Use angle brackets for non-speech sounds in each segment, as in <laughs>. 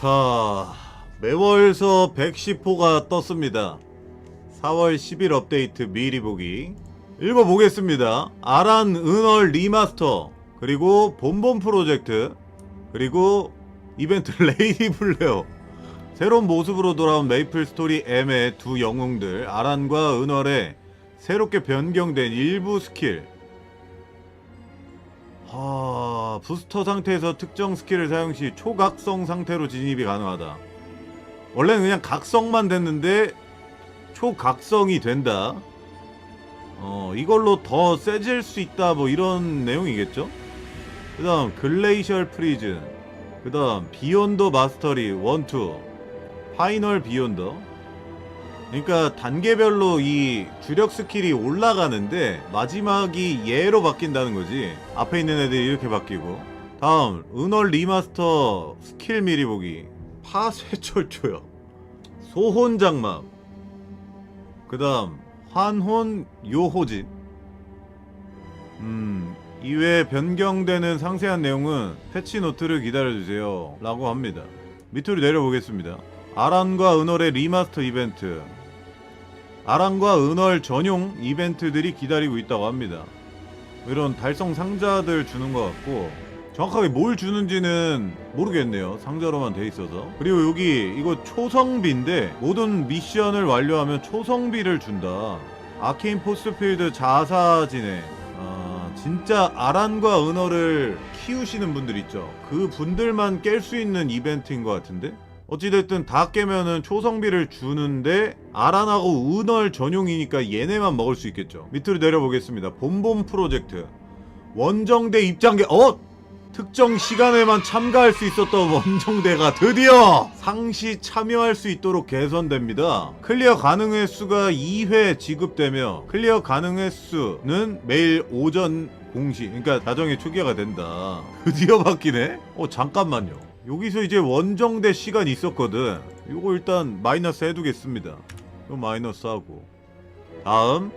자, 매월서 110호가 떴습니다. 4월 10일 업데이트 미리 보기. 읽어보겠습니다. 아란 은얼 리마스터, 그리고 본본 프로젝트, 그리고 이벤트 <laughs> 레이디 블레어. 새로운 모습으로 돌아온 메이플 스토리 M의 두 영웅들, 아란과 은얼의 새롭게 변경된 일부 스킬. 하... 부스터 상태에서 특정 스킬을 사용 시 초각성 상태로 진입이 가능하다. 원래는 그냥 각성만 됐는데 초각성이 된다. 어, 이걸로 더 세질 수 있다 뭐 이런 내용이겠죠? 그 다음 글레이셜 프리즌 그 다음 비욘더 마스터리 1, 2 파이널 비욘더 그러니까 단계별로 이 주력 스킬이 올라가는데 마지막이 얘로 바뀐다는 거지. 앞에 있는 애들이 이렇게 바뀌고. 다음 은월 리마스터 스킬 미리 보기. 파쇄철조요. 소혼장막. 그 다음 환혼 요호진. 음 이외에 변경되는 상세한 내용은 패치 노트를 기다려주세요. 라고 합니다. 밑으로 내려보겠습니다. 아란과 은월의 리마스터 이벤트 아란과 은월 전용 이벤트들이 기다리고 있다고 합니다. 이런 달성 상자들 주는 것 같고 정확하게 뭘 주는지는 모르겠네요. 상자로만 돼 있어서. 그리고 여기 이거 초성비인데 모든 미션을 완료하면 초성비를 준다. 아케인 포스필드 자사진에 아, 진짜 아란과 은어를 키우시는 분들 있죠. 그 분들만 깰 수 있는 이벤트인 것 같은데 어찌됐든 다 깨면은 초성비를 주는데 아란하고 은얼 전용이니까 얘네만 먹을 수 있겠죠 밑으로 내려보겠습니다 본본 프로젝트 원정대 입장계 어? 특정 시간에만 참가할 수 있었던 <laughs> 원정대가 드디어 상시 참여할 수 있도록 개선됩니다. 클리어 가능 횟수가 2회 지급되며 클리어 가능 횟수는 매일 오전 공시 그러니까 자정에 초기화가 된다. <laughs> 드디어 바뀌네? 어 잠깐만요. 여기서 이제 원정대 시간 있었거든. 요거 일단 마이너스 해두겠습니다. 요 마이너스 하고 다음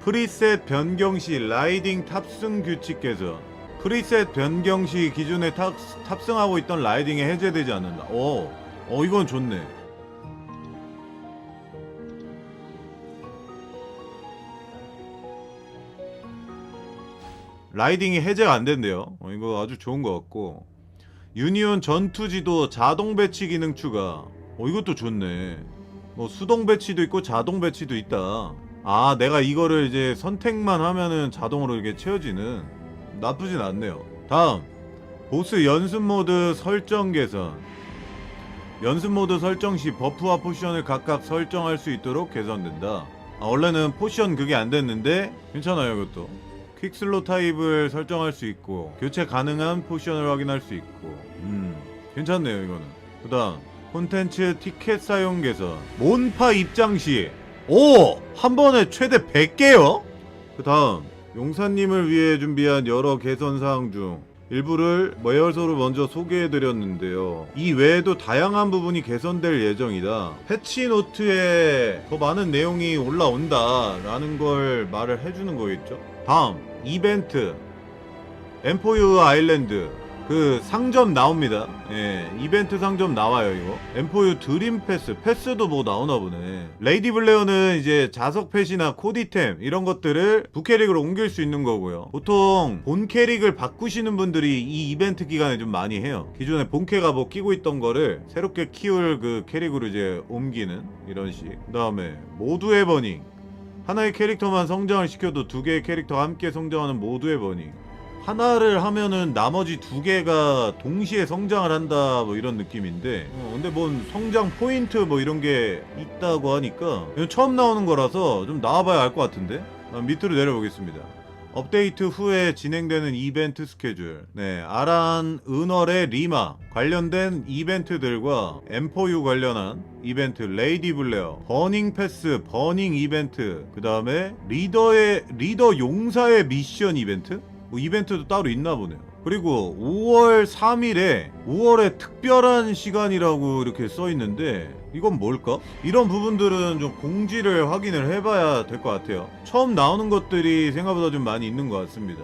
프리셋 변경 시 라이딩 탑승 규칙 개선 프리셋 변경 시 기존에 탑, 탑승하고 있던 라이딩이 해제되지 않는다. 어, 어 이건 좋네. 라이딩이 해제가 안 된대요. 어, 이거 아주 좋은 것 같고 유니온 전투지도 자동 배치 기능 추가. 어 이것도 좋네. 뭐 수동 배치도 있고 자동 배치도 있다. 아 내가 이거를 이제 선택만 하면은 자동으로 이렇게 채워지는 나쁘진 않네요. 다음 보스 연습 모드 설정 개선. 연습 모드 설정 시 버프와 포션을 각각 설정할 수 있도록 개선된다. 아, 원래는 포션 그게 안 됐는데 괜찮아요 이것도. 퀵슬로 타입을 설정할 수 있고 교체 가능한 포션을 확인할 수 있고 음 괜찮네요 이거는. 그 다음 콘텐츠 티켓 사용 개선. 몬파 입장 시 오! 한 번에 최대 100개요? 그 다음 용사님을 위해 준비한 여러 개선 사항 중 일부를 매열소로 먼저 소개해드렸는데요. 이 외에도 다양한 부분이 개선될 예정이다. 패치 노트에 더 많은 내용이 올라온다 라는 걸 말을 해주는 거겠죠. 다음 이벤트 엠포유 아일랜드 그 상점 나옵니다. 예, 이벤트 상점 나와요 이거. 엠포유 드림 패스, 패스도 뭐 나오나 보네. 레이디 블레어는 이제 자석 펫이나 코디템 이런 것들을 부캐릭으로 옮길 수 있는 거고요. 보통 본 캐릭을 바꾸시는 분들이 이 이벤트 기간에 좀 많이 해요. 기존에 본캐가 뭐 끼고 있던 거를 새롭게 키울 그 캐릭으로 이제 옮기는 이런 식. 그 다음에 모두의 버닝. 하나의 캐릭터만 성장을 시켜도 두 개의 캐릭터가 함께 성장하는 모두의 버닝. 하나를 하면은 나머지 두 개가 동시에 성장을 한다 뭐 이런 느낌인데 어, 근데 뭔 성장 포인트 뭐 이런 게 있다고 하니까 처음 나오는 거라서 좀 나와봐야 알 것 같은데? 아, 밑으로 내려보겠습니다. 업데이트 후에 진행되는 이벤트 스케줄. 네 아란 은월의 리마 관련된 이벤트들과 M4U 관련한 이벤트 레이디 블레어 버닝 패스 버닝 이벤트 그 다음에 리더의 리더 용사의 미션 이벤트 뭐 이벤트도 따로 있나 보네요. 그리고 5월 3일에 5월의 특별한 시간이라고 이렇게 써 있는데 이건 뭘까? 이런 부분들은 좀 공지를 확인을 해봐야 될 것 같아요. 처음 나오는 것들이 생각보다 좀 많이 있는 것 같습니다.